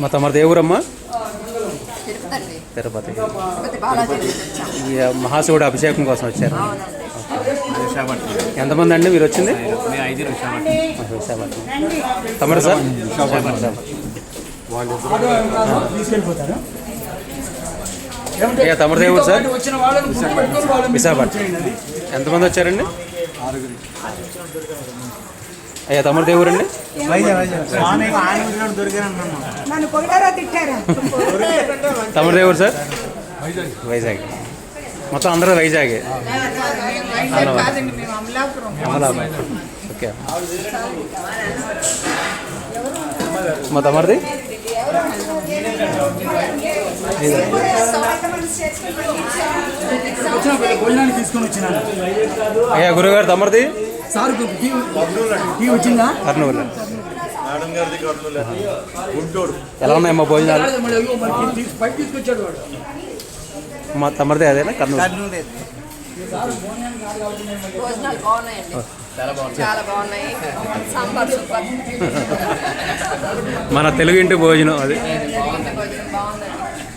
మా తమరిది దేవురమ్మ? తిరుపతి. మహాశివుడు అభిషేకం కోసం వచ్చారు. ఎంతమంది అండి మీరు వచ్చింది? తమరు సార్? తమరిది ఏ ఊరు సార్? విశాఖపట్నం. ఎంతమంది వచ్చారండి? అయ్యా పొగిడారా తిట్టారా? తమరిది ఏ ఊరు సార్? వైజాగ్. మొత్తం అందరూ వైజాగే. అమలాపురం. ఓకే. మా తమరిది భోజనానికి తీసుకొని వచ్చినాను అయ్యా గురుగారు తమరిది సార్ వచ్చిందా? కర్నూలు. ఎలా ఉన్నాయమ్మా భోజనాలు? మా తమరిది అదేనా? కర్నూలు. భోజనాలు బాగున్నాయండి. చాలా బాగున్నాయి. Sambar super. మన తెలుగు ఇంటి భోజనం అది